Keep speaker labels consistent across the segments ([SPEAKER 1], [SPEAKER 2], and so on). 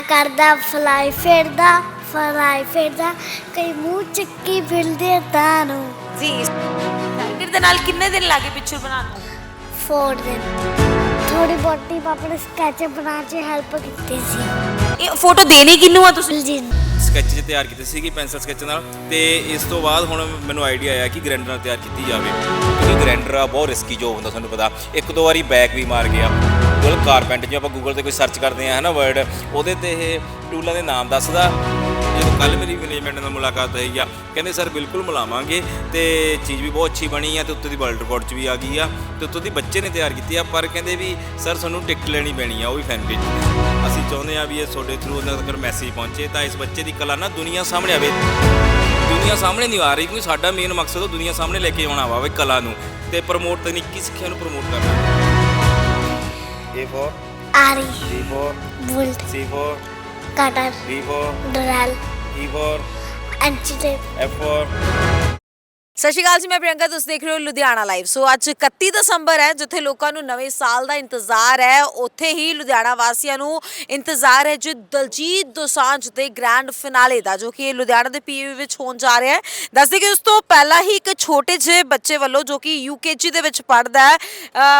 [SPEAKER 1] ਆ ਕਰਦਾ ਫਲਾਈ ਫਿਰਦਾ ਫਲਾਈ ਫਿਰਦਾ ਕਈ ਮੂੰਹ ਚੱਕੀ ਫਿਰਦੇ ਤਾਂ ਨੂੰ।
[SPEAKER 2] ਜੀ ਟਾਈਗਰ ਦੇ ਨਾਲ ਕਿੰਨੇ ਦਿਨ ਲੱਗੇ ਪਿਕਚਰ ਬਣਾਉਣ ਨੂੰ?
[SPEAKER 1] ਫੋਰ ਦਿਨ। ਥੋੜੀ ਬੋਟੀ ਪਾਪਾ ਨੇ ਸਕੈਚ ਬਣਾ ਕੇ ਹੈਲਪ ਕੀਤੀ ਸੀ।
[SPEAKER 2] ਇਹ ਫੋਟੋ ਦੇਣੀ ਕਿਹਨੂੰ ਆ ਤੁਸੀਂ?
[SPEAKER 1] ਜੀ
[SPEAKER 3] ਸਕੈਚ ਚ ਤਿਆਰ ਕੀਤੀ ਸੀਗੀ ਪੈਨਸਲ ਸਕੈਚ ਨਾਲ, ਤੇ ਇਸ ਤੋਂ ਬਾਅਦ ਹੁਣ ਮੈਨੂੰ ਆਈਡੀਆ ਆਇਆ ਕਿ ਗ੍ਰੈਂਡਰ ਨਾਲ ਤਿਆਰ ਕੀਤੀ ਜਾਵੇ, ਕਿਉਂਕਿ ਗ੍ਰੈਂਡਰ ਆ, ਬਹੁਤ ਰਿਸਕੀ ਜੋਬ ਹੁੰਦਾ ਤੁਹਾਨੂੰ ਪਤਾ। ਇੱਕ ਦੋ ਵਾਰੀ ਬੈਕ ਵੀ ਮਾਰ ਗਿਆ। ਗੂਗਲ ਕਾਰਪੈਂਟ ਜੇ ਆਪਾਂ ਗੂਗਲ ਤੇ ਕੋਈ ਸਰਚ ਕਰਦੇ ਆ ਹਨਾ ਵਰਡ ਉਹਦੇ ਤੇ ਇਹ ਟੂਲਾਂ ਦੇ ਨਾਮ ਦੱਸਦਾ। ਜਦੋਂ ਕੱਲ ਮੇਰੀ ਮੈਨੇਜਮੈਂਟ ਨਾਲ ਮੁਲਾਕਾਤ ਹੋਈ ਆ ਕਹਿੰਦੇ ਸਰ ਬਿਲਕੁਲ ਮਿਲਾਵਾਂਗੇ। ਤੇ ਚੀਜ਼ ਵੀ ਬਹੁਤ ਅੱਛੀ ਬਣੀ ਆ ਤੇ ਉੱਤੇ ਦੀ ਵਰਲਡ ਰਿਕਾਰਡ ਚ ਵੀ ਆ ਗਈ ਆ ਤੇ ਉੱਤੋਂ ਦੀ ਬੱਚੇ ਨੇ ਤਿਆਰ ਕੀਤੀ ਆ ਪਰ ਕਹਿੰਦੇ ਵੀ ਸਰ ਤੁਹਾਨੂੰ ਟਿਕਟ ਲੈਣੀ ਪੈਣੀ ਆ ਉਹ ਵੀ ਫੈਨ ਪੇਜ ਅਸੀਂ ਚਾਹੁੰਦੇ ਆ ਵੀ ਇਹ ਤੁਹਾਡੇ ਥਰੂ ਉਹਨਾਂ ਤੱਕ ਮੈਸੇਜ ਪਹੁੰਚੇ ਤਾਂ ਇਸ ਬੱਚੇ ਦੀ ਕਲਾ ਨਾ ਦੁਨੀਆ ਸਾਹਮਣੇ ਆਵੇ। ਦੁਨੀਆ ਸਾਹਮਣੇ ਨਹੀਂ ਆ ਰਹੀ ਕਿਉਂਕਿ ਸਾਡਾ ਮੇਨ ਮਕਸਦ ਉਹ ਦੁਨੀਆ ਸਾਹਮਣੇ ਲੈ ਕੇ ਆਉਣਾ ਵਾ ਵੀ ਕਲਾ ਨੂੰ। ਤੇ ਪ੍ਰਮੋਟ ਤਕਨੀਕੀ ਸਿੱਖਿਆ ਨੂੰ ਪ੍ਰਮੋਟ ਕਰਨਾ। A for
[SPEAKER 1] ਆਰੀ
[SPEAKER 3] B for
[SPEAKER 1] bullet
[SPEAKER 3] C for
[SPEAKER 1] cutter
[SPEAKER 3] D for
[SPEAKER 1] drill
[SPEAKER 3] E for antelope. F4
[SPEAKER 2] ਸਤਿ ਸ਼੍ਰੀ ਅਕਾਲ ਜੀ, ਮੈਂ ਪ੍ਰਿਯੰਕਾ, ਤੁਸੀਂ ਦੇਖ ਰਹੇ ਹੋ ਲੁਧਿਆਣਾ ਲਾਈਵ। ਸੋ ਅੱਜ 31 ਦਸੰਬਰ ਹੈ, ਜਿੱਥੇ ਲੋਕਾਂ ਨੂੰ ਨਵੇਂ ਸਾਲ ਦਾ ਇੰਤਜ਼ਾਰ ਹੈ, ਉੱਥੇ ਹੀ ਲੁਧਿਆਣਾ ਵਾਸੀਆਂ ਨੂੰ ਇੰਤਜ਼ਾਰ ਹੈ ਜੋ ਦਲਜੀਤ ਦੋਸਾਂਝ ਦੇ ਗ੍ਰੈਂਡ ਫਿਨਾਲੇ ਦਾ, ਜੋ ਕਿ ਇਹ ਲੁਧਿਆਣਾ ਦੇ ਪੀਯੂ ਵਿੱਚ ਹੋਣ ਜਾ ਰਿਹਾ ਹੈ। ਦੱਸਦੇ ਕਿ ਉਸ ਤੋਂ ਪਹਿਲਾਂ ਹੀ ਇੱਕ ਛੋਟੇ ਜਿਹੇ ਬੱਚੇ ਵੱਲੋਂ, ਜੋ ਕਿ ਯੂਕੇਜੀ ਦੇ ਵਿੱਚ ਪੜ੍ਹਦਾ ਹੈ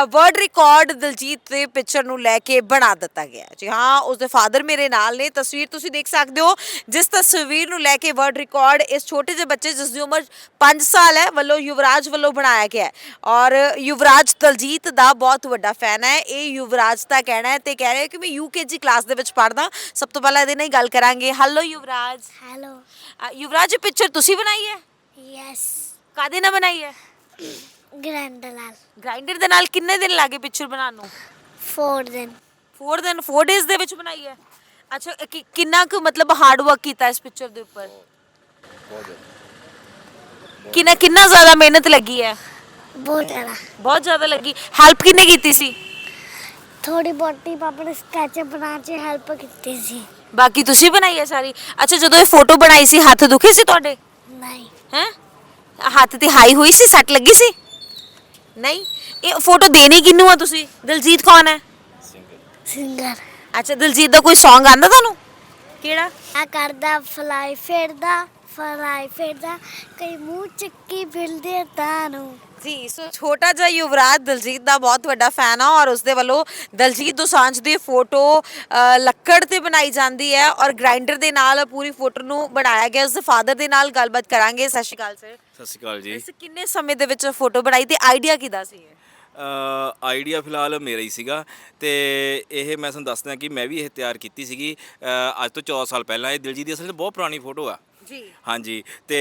[SPEAKER 2] ਵਰਲਡ ਰਿਕਾਰਡ ਦਲਜੀਤ ਦੇ ਪਿਕਚਰ ਨੂੰ ਲੈ ਕੇ ਬਣਾ ਦਿੱਤਾ ਗਿਆ ਜੀ ਹਾਂ, ਉਸ ਦੇ ਫਾਦਰ ਮੇਰੇ ਨਾਲ ਨੇ, ਤਸਵੀਰ ਤੁਸੀਂ ਦੇਖ ਸਕਦੇ ਹੋ। ਜਿਸ ਤਸਵੀਰ ਨੂੰ ਲੈ ਕੇ ਵਰਲਡ ਰਿਕਾਰਡ ਇਸ ਛੋਟੇ ਜਿਹੇ ਬੱਚੇ, ਜਿਸ ਦੀ ਉਮਰ 5 ਸਾਲ ਹੈ ਵੱਲੋਂ ਯੁਵਰਾਜ ਵੱਲੋਂ ਬਣਾਇਆ ਗਿਆ ਹੈ। ਔਰ ਯੁਵਰਾਜ ਦਲਜੀਤ ਦਾ ਬਹੁਤ ਵੱਡਾ ਫੈਨ ਹੈ। ਇਹ ਯੁਵਰਾਜ ਦਾ ਕਹਿਣਾ ਹੈ ਤੇ ਕਹਿ ਰਿਹਾ ਹੈ ਕਿ ਮੈਂ ਯੂਕੇਜੀ ਕਲਾਸ ਦੇ ਵਿੱਚ ਪੜ੍ਹਦਾ। ਸਭ ਤੋਂ ਪਹਿਲਾਂ ਇਹਦੇ ਨਾਲ ਹੀ ਗੱਲ ਕਰਾਂਗੇ। Hello Yuvraj.
[SPEAKER 1] Hello
[SPEAKER 2] uh, Yuvraj picture ਤੁਸੀਂ ਬਣਾਈ ਹੈ?
[SPEAKER 1] ਯੈਸ
[SPEAKER 2] ਕਾਦੇ ਨਾਲ ਬਣਾਈ ਹੈ?
[SPEAKER 1] ਗ੍ਰੈਂਡਲਾਲ
[SPEAKER 2] ਗ੍ਰਾਈਂਡਰ ਦੇ ਨਾਲ ਕਿੰਨੇ ਦਿਨ ਲੱਗੇ ਪਿਕਚਰ ਬਣਾਉਣ ਨੂੰ?
[SPEAKER 1] ਫੋਰ ਦਿਨ।
[SPEAKER 2] 4 ਦਿਨ 4 ਡੇਜ਼ ਦੇ ਵਿੱਚ ਬਣਾਈ ਹੈ। ਅੱਛਾ ਇਹ ਕਿ- ਕਿੰਨਾ ਕੁ ਮਤਲਬ ਹਾਰਡ ਵਰਕ ਕੀਤਾ ਇਸ ਪਿਕਚਰ ਦੇ ਉੱਪਰ? ਕਿੰਨਾ ਕਿੰਨਾ ਜ਼ਿਆਦਾ ਮਿਹਨਤ ਲੱਗੀ ਹੈ?
[SPEAKER 1] ਬਹੁਤ ਜ਼ਿਆਦਾ।
[SPEAKER 2] ਬਹੁਤ ਜ਼ਿਆਦਾ ਲੱਗੀ। ਹੈਲਪ ਕਿੰਨੇ ਕੀਤੀ ਸੀ?
[SPEAKER 1] ਥੋੜੀ ਬੋਟੀ ਪਾਪਾ ਨੇ ਸਕੈਚ ਬਣਾ ਕੇ ਹੈਲਪ ਕੀਤੀ ਸੀ।
[SPEAKER 2] ਬਾਕੀ ਤੁਸੀਂ ਬਣਾਈ ਹੈ ਸਾਰੀ? ਅੱਛਾ ਜਦੋਂ ਇਹ ਫੋਟੋ ਬਣਾਈ ਸੀ ਹੱਥ ਦੁਖੇ ਸੀ ਤੁਹਾਡੇ?
[SPEAKER 1] ਨਹੀਂ।
[SPEAKER 2] ਹੈ? ਹੱਥ ਤੇ ਹਾਈ ਹੋਈ ਸੀ ਸੱਟ ਲੱਗੀ ਸੀ? ਨਹੀਂ। ਇਹ ਫੋਟੋ ਦੇਣੀ ਕਿਹਨੂੰ ਆ ਤੁਸੀਂ? ਦਿਲਜੀਤ ਕੌਣ ਹੈ?
[SPEAKER 1] ਸਿੰਗਰ
[SPEAKER 2] ਅੱਛਾ ਦਿਲਜੀਤ ਦਾ ਕੋਈ Song ਆਂਦਾ ਤੁਹਾਨੂੰ? ਕਿਹੜਾ?
[SPEAKER 1] ਆ ਕਰਦਾ ਫਲਾਈ ਫਿਰਦਾ ਫਲਾਈ ਫਿਰਦਾ ਕਈ ਮੂੰਹ ਚੱਕੀ ਫਿਰਦੇ ਤਾਂ ਨੂੰ।
[SPEAKER 2] ਜੀ ਸੋ ਛੋਟਾ ਜਿਹਾ ਯੁਵਰਾਜ ਦਲਜੀਤ ਦਾ ਬਹੁਤ ਵੱਡਾ ਫੈਨ ਆ ਔਰ ਉਸਦੇ ਵੱਲੋਂ ਦਲਜੀਤ ਦੋਸਾਂਝ ਦੀ ਫੋਟੋ ਲੱਕੜ ਤੇ ਬਣਾਈ ਜਾਂਦੀ ਹੈ ਔਰ ਗ੍ਰਾਈਂਡਰ ਦੇ ਨਾਲ ਪੂਰੀ ਫੋਟੋ ਨੂੰ ਬਣਾਇਆ ਗਿਆ। ਉਸਦੇ ਫਾਦਰ ਦੇ ਨਾਲ ਗੱਲਬਾਤ ਕਰਾਂਗੇ। ਸਤਿ ਸ਼੍ਰੀ ਅਕਾਲ ਸਰ
[SPEAKER 3] ਸਤਿ ਸ਼੍ਰੀ ਅਕਾਲ ਜੀ।
[SPEAKER 2] ਇਸ ਕਿੰਨੇ ਸਮੇਂ ਦੇ ਵਿੱਚ ਫੋਟੋ ਬਣਾਈ ਤੇ ਆਈਡੀਆ ਕਿਦਾ ਸੀ ਇਹ?
[SPEAKER 3] ਆਈਡੀਆ ਫਿਲਹਾਲ ਮੇਰਾ ਹੀ ਸੀਗਾ ਤੇ ਇਹ ਮੈਂ ਤੁਹਾਨੂੰ ਦੱਸਦਾ ਕਿ ਮੈਂ ਵੀ ਇਹ ਤਿਆਰ ਕੀਤੀ ਸੀਗੀ। ਅ, ਅੱਜ ਤੋਂ 14 ਸਾਲ ਪਹਿਲਾਂ ਇਹ ਦਿਲਜੀਤ ਦੀ ਅਸਲ 'ਚ ਬਹੁਤ ਪੁਰਾਣੀ ਫੋਟੋ ਆ।
[SPEAKER 2] ਜੀ।
[SPEAKER 3] ਹਾਂਜੀ ਤੇ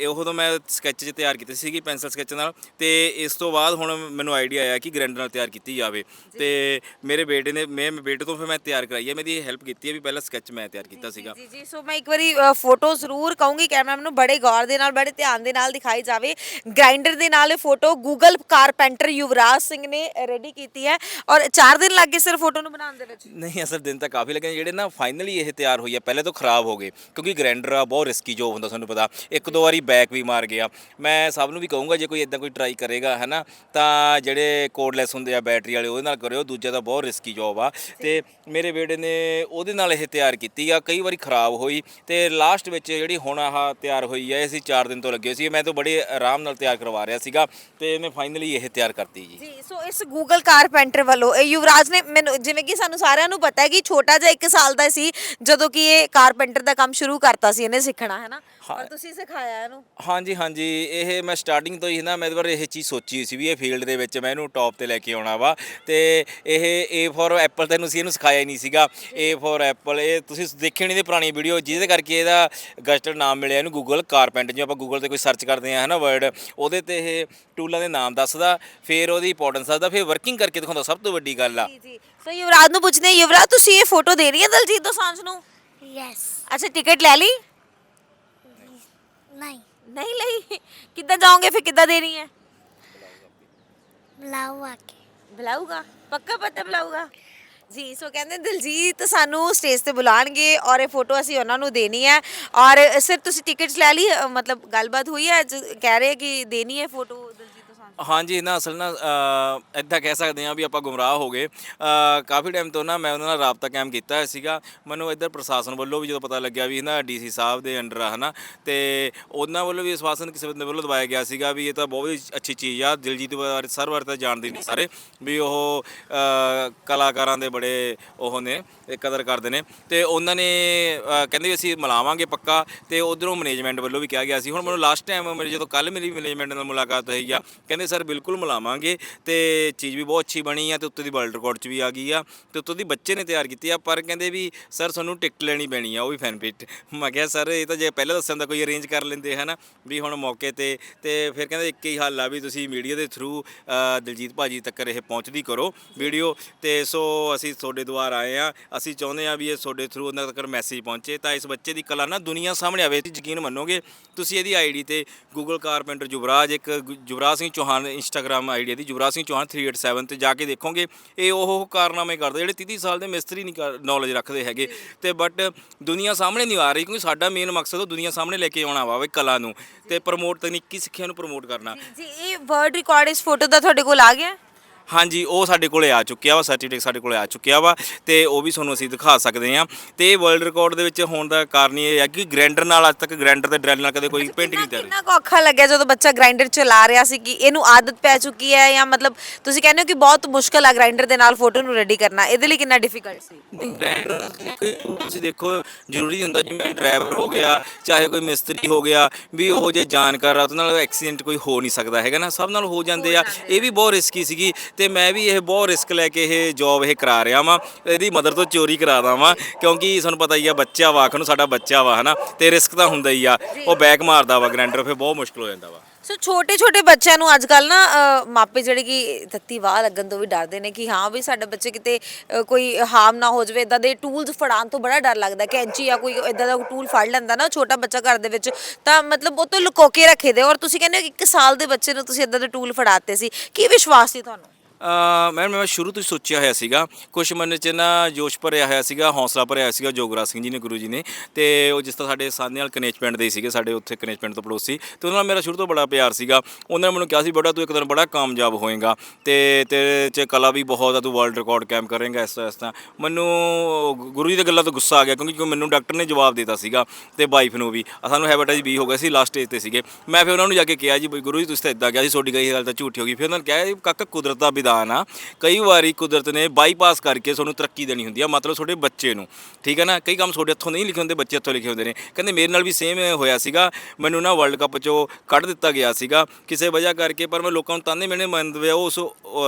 [SPEAKER 3] ਇਹ ਉਦੋਂ ਮੈਂ ਸਕੈਚ 'ਚ ਤਿਆਰ ਕੀਤੀ ਸੀਗੀ ਪੈਨਸਲ ਸਕੈਚ ਨਾਲ ਤੇ ਇਸ ਤੋਂ ਬਾਅਦ ਹੁਣ ਮੈਨੂੰ ਆਈਡੀਆ ਆਇਆ ਕਿ ਗ੍ਰੈਂਡਰ ਨਾਲ ਤਿਆਰ ਕੀਤੀ ਜਾਵੇ। ਤੇ ਮੇਰੇ ਬੇਟੇ ਨੇ ਮੈਂ ਮੇਰੇ ਬੇਟੇ ਤੋਂ ਫਿਰ ਮੈਂ ਤਿਆਰ ਕਰਾਈ ਹੈ ਮੇਰੀ ਹੈਲਪ ਕੀਤੀ ਹੈ ਵੀ ਪਹਿਲਾਂ ਸਕੈਚ ਮੈਂ ਤਿਆਰ ਕੀਤਾ ਸੀਗਾ।
[SPEAKER 2] ਜੀ ਜੀ ਸੋ ਮੈਂ ਇੱਕ ਵਾਰੀ ਫੋਟੋ ਜ਼ਰੂਰ ਕਹੂੰਗੀ ਕੈਮਰਾਮੈਨ ਨੂੰ ਬੜੇ ਗੌਰ ਦੇ ਨਾਲ ਬੜੇ ਧਿਆਨ ਦੇ ਨਾਲ ਦਿਖਾਈ ਜਾਵੇ। ਗ੍ਰਾਈਂਡਰ ਦੇ ਨਾਲ ਇਹ photo Google carpenter Yuvraj Singh ਨੇ ਰੈਡੀ ਕੀਤੀ ਹੈ। ਔਰ 4 ਦਿਨ ਲੱਗੇ ਸਿਰ ਫੋਟੋ ਨੂੰ ਬਣਾਉਣ ਦੇ ਵਿੱਚ।
[SPEAKER 3] ਨਹੀਂ ਅਸਲ ਦਿਨ ਤਾਂ ਕਾਫੀ ਲੱਗੇ ਜਿਹੜੇ ਨਾ ਫਾਈਨਲੀ ਇਹ ਤਿਆਰ ਹੋਈ ਆ ਪਹਿਲੇ ਤੋਂ ਖਰਾਬ ਹੋ ਗਏ ਕਿਉਂਕਿ ਗ੍ਰੈਂਡਰ ਆ ਬਹੁਤ ਰਿਸਕੀ ਜੋਬ ਹੁੰਦਾ ਤੁਹਾਨੂੰ ਪਤਾ। ਇੱਕ ਦੋ ਵਾਰੀ ਬੈਕ ਵੀ ਮਾਰ ਗਿਆ। ਮੈਂ ਸਭ ਨੂੰ ਵੀ ਕਹੂੰਗਾ, ਜੇ ਕੋਈ ਇਦਾਂ ਕੋਈ ਟਰਾਈ ਕਰੇਗਾ, ਹੈਨਾ, ਤਾਂ ਜਿਹੜੇ ਕੋਡਲੈਸ ਹੁੰਦੇ ਆ ਬੈਟਰੀ ਵਾਲੇ, ਉਹਦੇ ਨਾਲ ਕਰਿਓ। ਦੂਜਾ ਤਾਂ ਬਹੁਤ ਰਿਸਕੀ ਜੋਬ ਆ। ਤੇ ਮੇਰੇ ਬੇਟੇ ਨੇ ਉਹਦੇ ਨਾਲ ਇਹ ਤਿਆਰ ਕੀਤੀ ਆ। ਕਈ ਵਾਰੀ ਖਰਾਬ ਹੋਈ। ਤੇ ਲਾਸਟ ਵਿੱਚ ਜਿਹੜੀ ਹੁਣ ਆਹ ਤਿਆਰ ਹੋਈ ਹੈ ਅਸੀਂ 4 ਦਿਨ ਤੋਂ ਲੱਗੇ ਸੀ ਮੈਂ ਤਾਂ ਬੜੇ ਆਰਾਮ ਨਾਲ ਤਿਆਰ ਕਰਵਾ ਰਿਹਾ ਸੀਗਾ। ਤੇ ਇਹਨੇ ਫਾਈਨਲੀ ਇਹ ਤਿਆਰ ਕਰਤੀ ਜੀ।
[SPEAKER 2] ਜੀ, ਸੋ ਇਸ ਗੂਗਲ ਕਾਰਪੈਂਟਰ ਵੱਲੋਂ, ਇਹ ਯੁਵਰਾਜ ਨੇ ਮੈਨੂੰ, ਜਿਵੇਂ ਕਿ ਸਾਨੂੰ ਸਾਰਿਆਂ ਨੂੰ ਪਤਾ ਹੈ ਕਿ ਛੋਟਾ ਜਿਹਾ 1 ਸਾਲ ਦਾ ਸੀ, ਜਦੋਂ ਕਿ ਇਹ ਕਾਰਪੈਂਟਰ ਦਾ ਕੰਮ ਸ਼ੁਰੂ ਕਰਤਾ ਸੀ, ਇਹਨੇ ਸਿੱਖਣਾ। ਹੈ। ਨਾ ਔਰ ਤੁਸੀਂ ਸਿਖਾਇਆ ਇਹਨੂੰ।
[SPEAKER 3] ਹਾਂਜੀ ਹਾਂਜੀ। ਇਹ ਮੈਂ ਸਟਾਰਟਿੰਗ ਤੋਂ ਹੀ ਨਾ ਮੈਂ ਇਹਦੇ ਬਾਰੇ ਇਹ ਚੀਜ਼ ਸੋਚੀ ਹੋਈ ਸੀ ਵੀ ਇਹ ਫੀਲਡ ਦੇ ਵਿੱਚ ਮੈਂ ਇਹਨੂੰ ਟੌਪ ਤੇ ਲੈ ਕੇ ਆਉਣਾ ਵਾ। ਤੇ ਇਹ A ਫॉर ਐਪਲ ਤੈਨੂੰ ਸੀ ਇਹਨੂੰ ਸਿਖਾਇਆ ਹੀ ਨਹੀਂ ਸੀਗਾ। A ਫॉर ਐਪਲ ਇਹ ਤੁਸੀਂ ਦੇਖੀ ਹੋਣੀ ਦੀ ਪੁਰਾਣੀ ਵੀਡੀਓ ਜਿਹਦੇ ਕਰਕੇ ਇਹਦਾ ਗਸਟਡ ਨਾਮ ਮਿਲਿਆ ਇਹਨੂੰ ਗੂਗਲ ਕਾਰਪੈਂਟ ਜਿਵੇਂ ਆਪਾਂ ਗੂਗਲ ਤੇ ਕੋਈ ਸਰਚ ਕਰਦੇ ਆ ਹਨਾ ਵਰਡ ਉਹਦੇ ਤੇ ਇਹ ਟੂਲਾਂ ਦੇ ਨਾਮ ਦੱਸਦਾ ਫਿਰ ਉਹਦੀ ਇੰਪੋਰਟੈਂਸ ਦੱਸਦਾ ਫਿਰ ਵਰਕਿੰਗ ਕਰਕੇ ਦਿਖਾਉਂਦਾ ਸਭ ਤੋਂ ਵੱਡੀ ਗੱਲ ਆ।
[SPEAKER 2] ਜੀ ਜੀ। ਸੋ ਯੁਵਰਾਜ ਨੂੰ ਪੁੱਛਦੇ ਹਾਂ, ਯੁਵਰਾਜ ਤੁਸੀਂ ਇਹ ਫੋਟੋ ਦੇ ਰਹੀ ਹੈ ਦਲਜੀਤ ਦੋਸਾਂਝ ਨੂੰ?
[SPEAKER 1] ਯੈਸ
[SPEAKER 2] ਅੱਛਾ ਟਿਕਟ ਲੈ ਲਈ?
[SPEAKER 1] ਨਹੀਂ।
[SPEAKER 2] ਨਹੀਂ ਲਈ? ਕਿੱਦਾਂ ਜਾਓਗੇ ਫਿਰ? ਕਿੱਦਾਂ ਦੇਣੀ ਹੈ?
[SPEAKER 1] ਆ ਕੇ।
[SPEAKER 2] ਬੁਲਾਊਗਾ? ਪੱਕਾ ਪਤਾ ਬੁਲਾਊਗਾ? ਜੀ ਸੋ ਕਹਿੰਦੇ ਦਿਲਜੀਤ ਸਾਨੂੰ ਸਟੇਜ ਤੇ ਬੁਲਾਣਗੇ ਔਰ ਇਹ ਫੋਟੋ ਅਸੀਂ ਉਹਨਾਂ ਨੂੰ ਦੇਣੀ ਹੈ। ਔਰ ਸਿਰ ਤੁਸੀਂ ਟਿਕਟਸ ਲੈ ਲਈ ਅ, ਮਤਲਬ ਗੱਲਬਾਤ ਹੋਈ ਹੈ? ਅੱਜ ਕਹਿ ਰਹੇ ਕਿ ਦੇਣੀ ਹੈ ਫੋਟੋ
[SPEAKER 3] ਹਾਂਜੀ ਨਾ ਅਸਲ ਨਾ ਇਦਾਂ ਕਹਿ ਸਕਦੇ ਹਾਂ ਵੀ ਆਪਾਂ ਗੁੰਮਰਾਹ ਹੋ ਗਏ। ਅ, ਕਾਫੀ ਟਾਈਮ ਤੋਂ ਨਾ ਮੈਂ ਉਹਨਾਂ ਨਾਲ ਰਾਬਤਾ ਕਾਇਮ ਕੀਤਾ ਹੋਇਆ ਸੀਗਾ। ਮੈਨੂੰ ਇੱਧਰ ਪ੍ਰਸ਼ਾਸਨ ਵੱਲੋਂ ਵੀ ਜਦੋਂ ਪਤਾ ਲੱਗਿਆ ਵੀ ਨਾ ਡੀਸੀ ਸਾਹਿਬ ਦੇ ਅੰਡਰ ਆ ਹਨਾ ਤੇ ਉਹਨਾਂ ਵੱਲੋਂ ਵੀ ਆਸ਼ਵਾਸਨ ਕਿਸੇ ਬੰਦੇ ਵੱਲੋਂ ਦਵਾਇਆ ਗਿਆ ਸੀਗਾ ਵੀ ਇਹ ਤਾਂ ਬਹੁਤ ਹੀ ਅੱਛੀ ਚੀਜ਼ ਆ ਦਿਲਜੀਤ ਬਾਰੇ ਸਰ ਬਾਰੇ ਤਾਂ ਜਾਣਦੇ ਨਹੀਂ ਸਾਰੇ ਵੀ ਉਹ ਅ, ਕਲਾਕਾਰਾਂ ਦੇ ਬੜੇ ਉਹ ਨੇ। ਕਦਰ ਕਰਦੇ ਨੇ। ਤੇ ਉਹਨਾਂ ਨੇ ਅ, ਕਹਿੰਦੇ ਵੀ ਅਸੀਂ ਮਿਲਾਵਾਂਗੇ ਪੱਕਾ ਤੇ ਉਧਰੋਂ ਮੈਨੇਜਮੈਂਟ ਵੱਲੋਂ ਵੀ ਕਿਹਾ ਗਿਆ ਸੀ। ਹੁਣ ਮੈਨੂੰ ਲਾਸਟ ਟਾਈਮ ਮੇਰੀ ਜਦੋਂ ਕੱਲ ਮੇਰੀ ਮੈਨੇਜਮੈਂਟ ਨਾਲ ਮੁਲਾਕਾਤ ਹੋਈ ਆ ਕਹਿੰਦੇ ਸਰ ਬਿਲਕੁਲ ਮਿਲਾਵਾਂਗੇ ਤੇ ਚੀਜ਼ ਵੀ ਬਹੁਤ ਅੱਛੀ ਬਣੀ ਆ ਤੇ ਉੱਤੇ ਦੀ ਵਰਲਡ ਰਿਕਾਰਡ 'ਚ ਵੀ ਆ ਗਈ ਆ ਤੇ ਉੱਤੋਂ ਦੀ ਬੱਚੇ ਨੇ ਤਿਆਰ ਕੀਤੀ ਆ ਪਰ ਕਹਿੰਦੇ ਵੀ ਸਰ ਤੁਹਾਨੂੰ ਟਿਕਟ ਲੈਣੀ ਪੈਣੀ ਆ ਉਹ ਵੀ ਫੈਨ ਪਿਟ ਮੈਂ ਕਿਹਾ ਸਰ ਇਹ ਤਾਂ ਜੇ ਪਹਿਲਾਂ ਦੱਸਣ ਦਾ ਕੋਈ ਅਰੇਂਜ ਕਰ ਲੈਂਦੇ ਹਨਾ ਵੀ ਹੁਣ ਮੌਕੇ ਤੇ ਤੇ ਫਿਰ ਕਹਿੰਦੇ ਇੱਕ ਹੀ ਹੱਲ ਆ ਵੀ ਤੁਸੀਂ ਮੀਡੀਆ ਦੇ ਥਰੂ ਦਿਲਜੀਤ ਭਾਜੀ ਤੱਕ ਇਹ ਪਹੁੰਚਦੀ ਕਰੋ ਵੀਡੀਓ। ਤੇ ਸੋ ਅਸੀਂ ਤੁਹਾਡੇ ਦੁਆਰ ਆਏ ਆ ਅਸੀਂ ਚਾਹੁੰਦੇ ਆ ਵੀ ਇਹ ਤੁਹਾਡੇ ਥਰੂ ਉਹਨਾਂ ਤੱਕ ਮੈਸੇਜ ਪਹੁੰਚੇ, ਤਾਂ ਇਸ ਬੱਚੇ ਦੀ ਕਲਾ ਨਾ ਦੁਨੀਆ ਸਾਹਮਣੇ ਆਵੇ ਯਕੀਨ ਮੰਨੋਗੇ? ਤੁਸੀਂ ਇਹਦੀ ਆਈਡੀ ਤੇ ਗੂਗਲ ਕਾਰਪੈਂਟਰ ਯੁਵਰਾਜ, ਇੱਕ ਗੁ- ਯੁਵਰਾਜ ਸਿੰਘ ਚੌਹਾਨ ਇੰਸਟਾਗ੍ਰam ਆਈਡੀ ਦੀ ਯੁਵਰਾਜ ਸਿੰਘ ਚੌਹਾਨ 387 ਤੇ ਜਾ ਕੇ ਦੇਖੋਗੇ, ਇਹ ਉਹ ਕਾਰਨਾਮੇ ਕਰਦੇ, ਜਿਹੜੇ 30 ਸਾਲ ਦੇ ਮਿਸਤਰੀ ਨਹੀਂ ਨੌਲੇਜ ਰੱਖਦੇ ਹੈਗੇ। ਤੇ ਬਟ ਦੁਨੀਆ ਸਾਹਮਣੇ ਨਹੀਂ ਆ ਰਹੀ, ਕਿਉਂਕਿ ਸਾਡਾ ਮੇਨ ਮਕਸਦ ਉਹ ਦੁਨੀਆ ਸਾਹਮਣੇ ਲੈ ਕੇ ਆਉਣਾ ਵਾ ਵੀ ਕਲਾ ਨੂੰ ਤੇ ਪ੍ਰਮੋਟ ਤਕਨੀਕੀ ਸਿੱਖਿਆ ਨੂੰ ਪ੍ਰਮੋਟ ਕਰਨਾ।
[SPEAKER 2] ਜੀ ਇਹ ਵਰਡ ਰਿਕਾਰਡ ਇਸ ਫੋਟੋ ਦਾ ਤੁਹਾਡੇ ਕੋਲ ਆ ਗਿਆ?
[SPEAKER 3] ਹਾਂਜੀ ਉਹ ਸਾਡੇ ਕੋਲੇ ਆ ਚੁੱਕਿਆ ਵਾ ਸਰਟੀਫਿਕੇਟ ਸਾਡੇ ਕੋਲੇ ਆ ਚੁੱਕਿਆ ਵਾ ਤੇ ਉਹ ਵੀ ਤੁਹਾਨੂੰ ਅਸੀਂ ਦਿਖਾ ਸਕਦੇ ਹਾਂ। ਤੇ ਇਹ ਵਰਲਡ ਰਿਕਾਰਡ ਦੇ ਵਿੱਚ ਹੋਣ ਦਾ ਕਾਰਨ ਇਹ ਹੈ ਕਿ ਗ੍ਰੈਂਡਰ ਨਾਲ ਅੱਜ ਤੱਕ ਗ੍ਰੈਂਡਰ ਤੇ ਡਰੈਲ ਨਾਲ ਕਦੇ ਕੋਈ ਪੇਂਟਿੰਗ ਨਹੀਂ ਤਿਆਰੀ
[SPEAKER 2] ਕਿੰਨਾ ਕੁ ਔਖਾ ਲੱਗਿਆ ਜਦੋਂ ਬੱਚਾ ਗ੍ਰਾਈਂਡਰ ਚਲਾ ਰਿਹਾ ਸੀ ਕਿ ਇਹਨੂੰ ਆਦਤ ਪੈ ਚੁੱਕੀ ਹੈ ਜਾਂ ਮਤਲਬ ਤੁਸੀਂ ਕਹਿੰਦੇ ਹੋ ਕਿ ਬਹੁਤ ਮੁਸ਼ਕਲ ਆ ਗ੍ਰਾਈਂਡਰ ਦੇ ਨਾਲ ਫੋਟੋ ਨੂੰ ਰੈਡੀ ਕਰਨਾ ਇਹਦੇ ਲਈ ਕਿੰਨਾ ਡਿਫਿਕਲਟ ਸੀ?
[SPEAKER 3] ਤੁਸੀਂ ਦੇਖੋ ਜ਼ਰੂਰੀ ਹੁੰਦਾ ਜਿਵੇਂ ਡਰਾਈਵਰ ਹੋ ਗਿਆ ਚਾਹੇ ਕੋਈ ਮਿਸਤਰੀ ਹੋ ਗਿਆ ਵੀ ਉਹ ਜੇ ਜਾਣਕਾਰ ਆ ਉਹਦੇ ਨਾਲ ਐਕਸੀਡੈਂਟ ਕੋਈ ਹੋ ਨਹੀਂ ਸਕਦਾ ਹੈਗਾ ਨਾ? ਸਭ ਨਾਲ ਹੋ ਜਾਂਦੇ ਆ। ਇਹ ਵੀ ਬਹੁਤ ਰਿਸਕੀ ਸੀਗੀ। ਤੇ ਮੈਂ ਵੀ ਇਹ ਬਹੁਤ ਰਿਸਕ ਲੈ ਕੇ ਇਹ ਜੌਬ ਇਹ ਕਰਾ ਰਿਹਾ ਵਾਂ ਇਹਦੀ ਮਦਰ ਤੋਂ ਚੋਰੀ ਕਰਾ ਦਾਂ ਕਿਉਂਕਿ ਤੁਹਾਨੂੰ ਪਤਾ ਹੀ ਆ ਬੱਚਾ ਵਾ ਨੂੰ ਸਾਡਾ ਬੱਚਾ ਵਾ ਹਨਾ ਤੇ ਰਿਸਕ ਤਾਂ ਹੁੰਦਾ ਹੀ ਆ ਉਹ ਬੈਕ ਮਾਰਦਾ ਵਾ ਗ੍ਰੈਂਡਰ ਫਿਰ ਬਹੁਤ ਮੁਸ਼ਕਲ ਹੋ ਜਾਂਦਾ ਵਾ।
[SPEAKER 2] ਸੋ ਛੋਟੇ ਛੋਟੇ ਬੱਚਿਆਂ ਨੂੰ ਅੱਜ ਕੱਲ ਨਾ ਅ, ਮਾਪੇ ਜਿਹੜੇ ਕਿ ਤੱਤੀ ਵਾਹ ਲੱਗਣ ਤੋਂ ਵੀ ਡਰਦੇ ਨੇ ਕਿ ਹਾਂ ਵੀ ਸਾਡੇ ਬੱਚੇ ਕਿਤੇ ਅ, ਕੋਈ ਹਾਰਮ ਨਾ ਹੋ ਜਾਵੇ ਇਦਾਂ ਦੇ ਟੂਲਸ ਫੜਾਉਣ ਤੋਂ ਬੜਾ ਡਰ ਲੱਗਦਾ ਕੈਂਚੀ ਜਾਂ ਕੋਈ ਇਦਾਂ ਦਾ ਟੂਲ ਫੜ ਲੈਂਦਾ ਨਾ ਛੋਟਾ ਬੱਚਾ ਘਰ ਦੇ ਵਿੱਚ ਤਾਂ ਮਤਲਬ ਉਹ ਤੋਂ ਲੁਕੋ ਕੇ ਰੱਖੇ ਦੇ ਔਰ ਤੁਸੀਂ ਕਹਿੰਦੇ ਹੋ ਕਿ ਇੱਕ ਸਾਲ ਦੇ ਬੱਚੇ ਨੂੰ ਤੁਸੀਂ ਇਦਾਂ ਦੇ ਟੂਲ ਫੜਾਤੇ ਸੀ ਕੀ ਵਿਸ਼ਵਾਸ ਸੀ ਤੁਹਾਨੂੰ?
[SPEAKER 3] ਮੈਂ ਮੈਂ ਸ਼ੁਰੂ ਤੋਂ ਹੀ ਸੋਚਿਆ ਹੋਇਆ ਸੀਗਾ। ਕੁਛ ਮਨ ਚ ਨਾ ਜੋਸ਼ ਭਰਿਆ ਹੋਇਆ ਸੀਗਾ, ਹੌਸਲਾ ਭਰਿਆ ਹੋਇਆ ਸੀਗਾ ਜੋਗਰਾਜ ਸਿੰਘ ਜੀ ਨੇ, ਗੁਰੂ ਜੀ ਨੇ। ਤੇ ਉਹ ਜਿਸ ਤਰ੍ਹਾਂ ਸਾਡੇ ਸਾਹਨੇ ਨਾਲ ਕਨੇਚ ਪਿੰਡ ਦੇ ਹੀ ਸੀਗੇ, ਸਾਡੇ ਉੱਥੇ ਕਨੇਚ ਪਿੰਡ ਤੋਂ ਪੜੋਸੀ। ਤੇ ਉਹਨਾਂ ਨਾਲ ਮੇਰਾ ਸ਼ੁਰੂ ਤੋਂ ਬੜਾ ਪਿਆਰ ਸੀਗਾ। ਉਹਨਾਂ ਨੇ ਮੈਨੂੰ ਕਿਹਾ ਸੀ, ਬੇਟਾ, ਤੂੰ ਇੱਕ ਦਿਨ ਬੜਾ ਕਾਮਯਾਬ ਹੋਏਗਾ। ਤੇ ਤੇਰੇ ਚ ਕਲਾ ਵੀ ਬਹੁਤ ਆ, ਤੂੰ ਵਰਲਡ ਰਿਕਾਰਡ ਕੈਮ ਕਰੇਂਗਾ, ਇਸ ਤਰ੍ਹਾਂ ਇਸ ਤਰ੍ਹਾਂ। ਮੈਨੂੰ ਗੁਰੂ ਜੀ ਦੀ ਗੱਲਾਂ ਤੋਂ ਗੁੱਸਾ ਆ ਗਿਆ, ਕਿਉਂਕਿ ਕਿਉਂ ਮੈਨੂੰ ਡਾਕਟਰ ਨੇ ਜਵਾਬ ਦਿੱਤਾ ਸੀਗਾ ਤੇ ਵਾਈਫ ਨੂੰ ਵੀ। ਸਾਨੂੰ ਹੈਪੇਟਾਈਟਸ ਬੀ ਹੋ ਗਿਆ ਸੀ ਲਾਸਟ ਸਟੇਜ ਤੇ ਸੀਗੇ। ਮੈਂ ਫਿਰ ਉਹਨਾਂ ਨੂੰ ਜਾ ਕੇ ਕਿਹਾ ਜੀ ਗੁਰੂ ਜੀ, ਤੁਸੀਂ ਤਾਂ ਇਦਾਂ ਗਿਆ ਸੀ, ਤੁਹਾਡੀ ਗਈ ਗੱਲ ਤਾਂ ਝੂਠੀ ਹੋ ਗਈ। ਫਿਰ ਉਹਨਾਂ ਨੇ ਕਿਹਾ ਜੀ ਕਾਕਾ ਕੁਦਰਤ ਦਾ ਵਿਧਾਨ ਆ। ਕਈ ਵਾਰੀ ਕੁਦਰਤ ਨੇ ਬਾਈਪਾਸ ਕਰਕੇ ਤੁਹਾਨੂੰ ਤਰੱਕੀ ਦੇਣੀ ਹੁੰਦੀ ਆ, ਮਤਲਬ ਤੁਹਾਡੇ ਬੱਚੇ ਨੂੰ। ਠੀਕ ਹੈ ਨਾ? ਕਈ ਕੰਮ ਤੁਹਾਡੇ ਹੱਥੋਂ ਨਹੀਂ ਲਿਖੇ ਹੁੰਦੇ, ਬੱਚੇ ਹੱਥੋਂ ਲਿਖੇ ਹੁੰਦੇ ਨੇ। ਕਹਿੰਦੇ ਮੇਰੇ ਨਾਲ ਵੀ ਸੇਮ ਹੋਇਆ ਸੀਗਾ। ਮੈਨੂੰ ਨਾ ਵਰਲਡ ਕੱਪ ਚੋਂ ਕੱਢ ਦਿੱਤਾ ਗਿਆ ਸੀਗਾ। ਕਿਸੇ ਵਜ੍ਹਾ ਕਰਕੇ ਪਰ ਮੈਂ ਲੋਕਾਂ ਨੂੰ ਤਾਨੇ ਮੈਨੇ ਮੰਨਦੇ ਆ। ਉਸ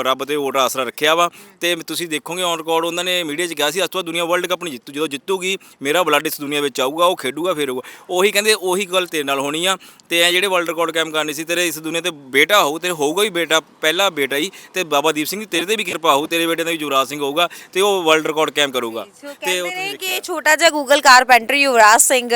[SPEAKER 3] ਰੱਬ ਦੇ ਓਟ ਆਸਰਾ ਰੱਖਿਆ ਵਾ। ਤੇ ਤੁਸੀਂ ਦੇਖੋਗੇ ਔਨ ਰਿਕਾਰਡ ਉਹਨਾਂ ਨੇ ਮੀਡੀਆ 'ਚ ਕਿਹਾ ਸੀ, ਅੱਜ ਤੋਂ ਬਾਅਦ ਦੁਨੀਆ ਵਰਲਡ ਕੱਪ ਨਹੀਂ ਜਿੱਤੂ, ਜਦੋਂ ਜਿੱਤੂਗੀ, ਮੇਰਾ ਬਲੱਡ ਇਸ ਦੁਨੀਆ ਵਿੱਚ ਆਊਗਾ, ਉਹ ਖੇਡੂਗਾ ਫਿਰ ਉਹੀ ਕਹਿੰਦੇ, ਉਹੀ ਗੱਲ ਤੇਰੇ ਨਾਲ ਹੋਣੀ ਆ। ਤੇ ਐ ਜਿਹੜੇ ਵਰਲਡ ਰਿਕਾਰਡ ਕਾਇਮ ਕਰਨੀ ਸੀ, ਤੇਰੇ ਇਸ ਦੁਨੀਆ ਤੇ ਬੇਟਾ ਹੋਊ ਤੇ ਹੋਊਗਾ ਹੀ ਬੇਟਾ, ਪਹਿਲਾ ਬੇਟਾ ਹੀ। ਤੇ ਬਾਬਾ ਦੀਪ ਸਿੰਘ ਤੇਰੇ ਤੇ ਵੀ ਕਿਰਪਾ ਹੋਊ ਤੇਰੇ ਬੇਟੇ ਦਾ ਵੀ ਯੁਵਰਾਜ ਸਿੰਘ ਹੋਊਗਾ ਤੇ ਉਹ ਵਰਲਡ ਰਿਕਾਰਡ ਕਾਇਮ ਕਰੂਗਾ।
[SPEAKER 2] ਸੋ
[SPEAKER 3] ਤੇ ਉਹ
[SPEAKER 2] ਕਹਿੰਦੇ ਨੇ ਕਿ ਛੋਟਾ ਜਿਹਾ ਗੂਗਲ ਕਾਰਪੈਂਟਰ ਯੁਵਰਾਜ ਸਿੰਘ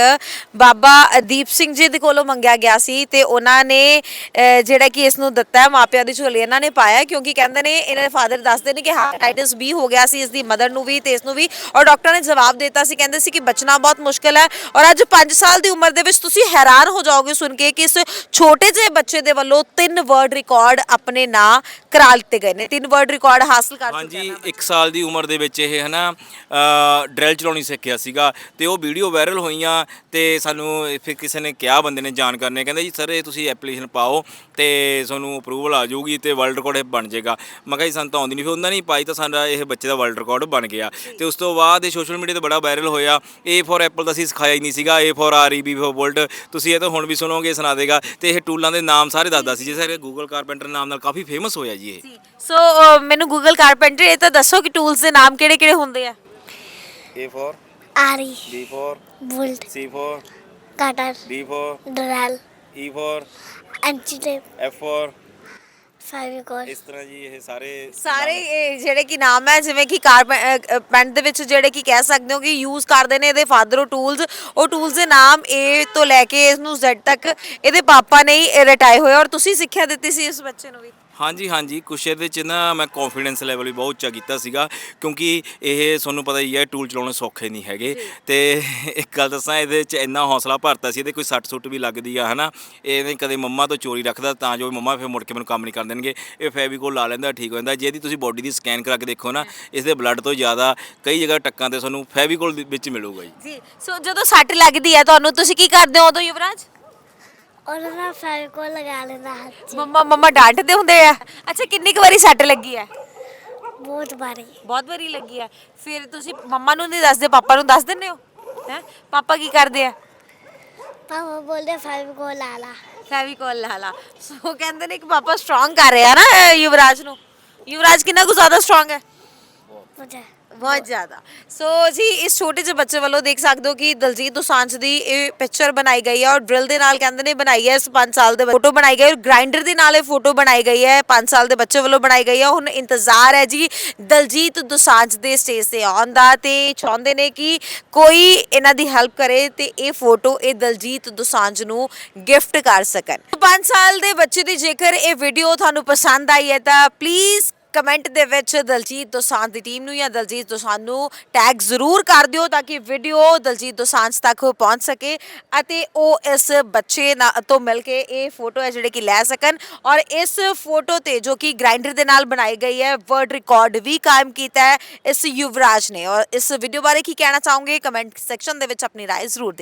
[SPEAKER 2] ਬਾਬਾ ਦੀਪ ਸਿੰਘ ਜੀ ਦੇ ਕੋਲੋਂ ਮੰਗਿਆ ਗਿਆ ਸੀ ਤੇ ਉਹਨਾਂ ਨੇ ਅਹ, ਜਿਹੜਾ ਕਿ ਇਸ ਨੂੰ ਦਿੱਤਾ ਹੈ ਮਾਪਿਆਂ ਦੀ ਝੋਲੀ ਇਹਨਾਂ ਨੇ ਪਾਇਆ ਕਿਉਂਕਿ ਕਹਿੰਦੇ ਨੇ ਇਹਨਾਂ ਦੇ ਫਾਦਰ ਦੱਸਦੇ ਨੇ ਕਿ ਹੈਪੇਟਾਈਟਿਸ ਬੀ ਹੋ ਗਿਆ ਸੀ ਇਸ ਦੀ ਮਦਰ ਨੂੰ ਵੀ ਤੇ ਇਸ ਨੂੰ ਵੀ ਔਰ ਡਾਕਟਰ ਨੇ ਜਵਾਬ ਦਿੱਤਾ ਸੀ ਕਹਿੰਦੇ ਸੀ ਕਿ ਬਚਣਾ ਬਹੁਤ ਮੁਸ਼ਕਲ ਹੈ ਔਰ ਅੱਜ 5 ਸਾਲ ਦੀ ਉਮਰ ਦੇ ਵਿੱਚ ਤੁਸੀਂ ਹੈਰਾਨ ਹੋ ਜਾਓਗੇ ਸੁਣ ਕੇ ਕਿ ਇਸ ਛੋਟੇ ਜਿਹੇ ਬੱਚੇ ਦੇ ਵੱਲੋਂ ਤਿੰਨ ਵਰਲਡ ਰਿਕਾਰਡ ਆਪਣੇ ਨਾਂ ਕਰਾ ਲਿੱਤੇ ਗਏ ਨੇ। ਨੇ ਤਿੰਨ ਵਰਲਡ ਰਿਕਾਰਡ ਹਾਸਲ ਕਰ ਚੁੱਕਿਆ
[SPEAKER 3] ਹਾਂਜੀ 1 ਸਾਲ ਦੀ ਉਮਰ ਦੇ ਵਿੱਚ ਇਹ ਹਨਾ ਡਰੈਲ ਚਲਾਉਣੀ ਸਿੱਖਿਆ ਸੀਗਾ ਤੇ ਉਹ ਵੀਡੀਓ ਵਾਇਰਲ ਹੋਈਆਂ ਤੇ ਸਾਨੂੰ ਫਿਰ ਕਿਸੇ ਨੇ ਕਿਹਾ ਬੰਦੇ ਨੇ ਜਾਣਕਾਰ ਨੇ ਕਹਿੰਦੇ ਜੀ ਸਰ ਇਹ ਤੁਸੀਂ ਐਪਲੀਕੇਸ਼ਨ ਪਾਓ ਤੇ ਤੁਹਾਨੂੰ ਅਪਰੂਵਲ ਆ ਜਾਊਗੀ ਤੇ ਵਰਲਡ ਰਿਕਾਰਡ ਇਹ ਬਣ ਜਾਏਗਾ। ਮੈਂ ਕਿਹਾ ਜੀ ਸਾਨੂੰ ਤਾਂ ਆਉਂਦੀ ਨਹੀਂ ਫਿਰ ਉਹਨਾਂ ਨਹੀਂ ਪਾਈ ਤਾਂ ਸਾਡਾ ਇਹ ਬੱਚੇ ਦਾ ਵਰਲਡ ਰਿਕਾਰਡ ਬਣ ਗਿਆ। ਤੇ ਉਸ ਤੋਂ ਬਾਅਦ ਇਹ ਸੋਸ਼ਲ ਮੀਡੀਆ ਤੇ ਬੜਾ ਵਾਇਰਲ ਹੋਇਆ। A ਫॉर ਐਪਲ ਤਾਂ ਅਸੀਂ ਸਿਖਾਇਆ ਹੀ ਨਹੀਂ ਸੀਗਾ। A ਫॉर ਆਰ E B ਫॉर ਵੋਲਟ ਤੁਸੀਂ ਇਹ ਤਾਂ ਹੁਣ ਵੀ ਸੁਣੋਗੇ ਸੁਣਾ ਦੇਗਾ। ਤੇ ਇਹ ਟੂਲਾਂ ਦੇ ਨਾਮ ਸਾਰੇ ਦੱਸਦਾ ਸੀ। ਜਿਸ ਸਾਰੇ ਗੂਗਲ ਕਾਰਪੈਂਟਰ ਨਾਮ ਨਾਲ ਕਾਫੀ ਫੇਮਸ ਹੋਇਆ ਜੀ ਇਹ।
[SPEAKER 2] ਸੋ ਅ, ਮੈਨੂੰ ਗੂਗਲ ਕਾਰਪੈਂਟਰ ਇਹ ਤਾਂ ਦੱਸੋ ਕਿ ਟੂਲਸ ਦੇ ਨਾਮ ਕਿਹੜੇ ਕਿਹੜੇ ਹੁੰਦੇ ਆ?
[SPEAKER 3] A for
[SPEAKER 1] ਆਰੀ
[SPEAKER 3] B for
[SPEAKER 1] bullet
[SPEAKER 3] C for
[SPEAKER 1] cutter
[SPEAKER 3] D for
[SPEAKER 1] drill
[SPEAKER 3] E for
[SPEAKER 1] ਐਂਚੀ ਟੇਪ
[SPEAKER 3] F for
[SPEAKER 1] ਫੈਵਿਕੋਲ
[SPEAKER 3] ਇਸ ਤਰ੍ਹਾਂ ਜੀ ਇਹ ਸਾਰੇ
[SPEAKER 2] ਸਾਰੇ ਇਹ ਜਿਹੜੇ ਕਿ ਨਾਮ ਹੈ ਜਿਵੇਂ ਕਿ ਕਾਰਪੈਂਟ ਦੇ ਵਿੱਚ ਜਿਹੜੇ ਕਿ ਕਹਿ ਸਕਦੇ ਹੋ ਕਿ ਯੂਜ਼ ਕਰਦੇ ਨੇ ਇਹਦੇ ਫਾਦਰ ਉਹ ਟੂਲਸ ਉਹ ਟੂਲਸ ਦੇ ਨਾਮ A ਤੋਂ ਲੈ ਕੇ ਇਸ ਨੂੰ Z ਤੱਕ ਇਹਦੇ ਪਾਪਾ ਨੇ ਹੀ ਰਟਾਏ ਹੋਏ ਔਰ ਤੁਸੀਂ ਸਿੱਖਿਆ ਦਿੱਤੀ ਸੀ ਇਸ ਬੱਚੇ ਨੂੰ ਵੀ।
[SPEAKER 3] ਹਾਂਜੀ ਹਾਂਜੀ। ਕੁਛ ਇਹਦੇ ਚ ਨਾ ਮੈਂ ਕੌਨਫੀਡੈਂਸ ਲੈਵਲ ਵੀ ਬਹੁਤ ਉੱਚਾ ਕੀਤਾ ਸੀਗਾ ਕਿਉਂਕਿ ਇਹ ਤੁਹਾਨੂੰ ਪਤਾ ਹੀ ਹੈ ਟੂਲ ਚਲਾਉਣੇ ਸੌਖੇ ਨਹੀਂ ਹੈਗੇ। ਤੇ ਇੱਕ ਗੱਲ ਦੱਸਾਂ ਇਹਦੇ ਚ ਇੰਨਾ ਹੌਸਲਾ ਭਰਤਾ ਸੀ ਇਹਦੇ ਕੋਈ ਸੱਟ ਸੁੱਟ ਵੀ ਲੱਗਦੀ ਆ ਹਨਾ? ਇਹ ਨਹੀਂ ਕਦੇ ਮੰਮਾ ਤੋਂ ਚੋਰੀ ਰੱਖਦਾ ਤਾਂ ਜੋ ਮੰਮਾ ਫਿਰ ਮੁੜ ਕੇ ਮੈਨੂੰ ਕੰਮ ਨਹੀਂ ਕਰਨ ਦੇਣਗੇ। ਇਹ ਫੈਵੀਕੋਲ ਲਾ ਲੈਂਦਾ ਠੀਕ ਹੋ ਜਾਂਦਾ। ਜੇ ਇਹਦੀ ਤੁਸੀਂ ਬੋਡੀ ਦੀ ਸਕੈਨ ਕਰਾ ਕੇ ਦੇਖੋ ਨਾ ਇਸ ਦੇ ਬਲੱਡ ਤੋਂ ਜ਼ਿਆਦਾ ਕਈ ਜਗ੍ਹਾ ਟੱਕਾਂ ਤੇ ਤੁਹਾਨੂੰ ਫੈਵੀਕੋਲ ਵਿੱਚ ਮਿਲੂਗਾ ਜੀ।
[SPEAKER 2] ਜੀ। ਸੋ ਜਦੋਂ ਸੱਟ ਲੱਗਦੀ ਹੈ ਤੁਹਾਨੂੰ ਤੁਸੀਂ ਕੀ ਕਰਦੇ ਹੋ ਉਦੋਂ ਯੁਵਰਾਜ?
[SPEAKER 1] ਉਹਨਾਂ ਨਾਲ ਫੈਵਿਕੋਲ ਲਗਾ ਲੈਂਦਾ ਹੱਥ 'ਚ।
[SPEAKER 2] ਮੰਮਾ ਮੰਮਾ ਡਾਂਟਦੇ ਹੁੰਦੇ ਆ? ਅੱਛਾ ਕਿੰਨੀ ਕੁ ਵਾਰੀ ਸੱਟ ਲੱਗੀ ਹੈ
[SPEAKER 1] ਬਹੁਤ ਬਾਰੀ
[SPEAKER 2] ਬਹੁਤ ਵਾਰੀ ਲੱਗੀ ਹੈ ਫਿਰ ਤੁਸੀਂ ਮੰਮਾ ਨੂੰ ਨਹੀਂ ਦੱਸਦੇ ਪਾਪਾ ਨੂੰ ਦੱਸ ਦਿੰਦੇ ਹੋ? ਹੈ? ਪਾਪਾ ਕੀ ਕਰਦੇ ਆ?
[SPEAKER 1] ਪਾਪਾ ਬੋਲਦੇ ਫੈਵਿਕੋਲ ਲਾ ਲਾ।
[SPEAKER 2] ਫੈਵੀਕੋਲ ਲਾ ਲਾ। ਸੋ ਕਹਿੰਦੇ ਨੇ ਕਿ ਪਾਪਾ ਸਟਰੋਂਗ ਕਰ ਰਿਹਾ ਨਾ ਇਹ ਯੁਵਰਾਜ ਨੂੰ। ਯੁਵਰਾਜ ਕਿੰਨਾ ਕੁ ਜ਼ਿਆਦਾ ਸਟਰੋਂਗ ਹੈ?
[SPEAKER 1] ਮੁਝੇ
[SPEAKER 2] ਬਹੁਤ ਜ਼ਿਆਦਾ। ਸੋ ਜੀ ਇਸ ਛੋਟੇ ਜਿਹੇ ਬੱਚੇ ਵੱਲੋਂ ਦੇਖ ਸਕਦੇ ਹੋ ਕਿ ਦਲਜੀਤ ਦੋਸਾਂਝ ਦੀ ਇਹ ਪਿਕਚਰ ਬਣਾਈ ਗਈ ਹੈ ਔਰ ਡਰਿਲ ਦੇ ਨਾਲ ਕਹਿੰਦੇ ਨੇ ਬਣਾਈ ਹੈ ਇਸ 5 ਸਾਲ ਦੇ ਫੋਟੋ ਬਣਾਈ ਗਈ ਔਰ ਗ੍ਰਾਈਂਡਰ ਦੇ ਨਾਲ ਇਹ ਫੋਟੋ ਬਣਾਈ ਗਈ ਹੈ। 5 ਸਾਲ ਦੇ ਬੱਚੇ ਵੱਲੋਂ ਬਣਾਈ ਗਈ ਹੈ। ਹੁਣ ਇੰਤਜ਼ਾਰ ਹੈ ਜੀ ਦਲਜੀਤ ਦੋਸਾਂਝ ਦੇ ਸਟੇਜ ਤੇ ਆਉਣ ਦਾ ਤੇ ਚਾਹੁੰਦੇ ਨੇ ਕਿ ਕੋਈ ਇਹਨਾਂ ਦੀ ਹੈਲਪ ਕਰੇ ਤੇ ਇਹ ਫੋਟੋ ਇਹ ਦਲਜੀਤ ਦੋਸਾਂਝ ਨੂੰ ਗਿਫਟ ਕਰ ਸਕਣ। 5 ਸਾਲ ਦੇ ਬੱਚੇ ਦੀ ਜੇਕਰ ਇਹ ਵੀਡੀਓ ਤੁਹਾਨੂੰ ਪਸੰਦ ਆਈ ਹੈ ਤਾਂ ਪਲੀਜ਼ ਕਮੈਂਟ ਦੇ ਵਿੱਚ ਦਲਜੀਤ ਦੋਸਾਂਝ ਦੀ ਟੀਮ ਨੂੰ ਜਾਂ ਦਲਜੀਤ ਦੋਸਾਂਝ ਨੂੰ ਟੈਗ ਜ਼ਰੂਰ ਕਰ ਦਿਓ ਤਾਂ ਕਿ ਵੀਡੀਓ ਦਲਜੀਤ ਦੋਸਾਂਝ ਤੱਕ ਪਹੁੰਚ ਸਕੇ ਅਤੇ ਉਹ ਇਸ ਬੱਚੇ ਨਾਲ ਤੋਂ ਮਿਲ ਕੇ ਇਹ ਫੋਟੋ ਹੈ ਜਿਹੜੇ ਕਿ ਲੈ ਸਕਣ ਔਰ ਇਸ ਫੋਟੋ ਤੇ ਜੋ ਕਿ ਗ੍ਰਾਈਂਡਰ ਦੇ ਨਾਲ ਬਣਾਈ ਗਈ ਹੈ ਵਰਡ ਰਿਕਾਰਡ ਵੀ ਕਾਇਮ ਕੀਤਾ ਹੈ ਇਸ ਯੁਵਰਾਜ ਨੇ ਔਰ ਇਸ ਵੀਡੀਓ ਬਾਰੇ ਕੀ ਕਹਿਣਾ ਚਾਹੋਗੇ ਕਮੈਂਟ ਸੈਕਸ਼ਨ ਦੇ ਵਿੱਚ ਆਪਣੀ رائے ਜ਼ਰੂਰ ਦੇਣਾ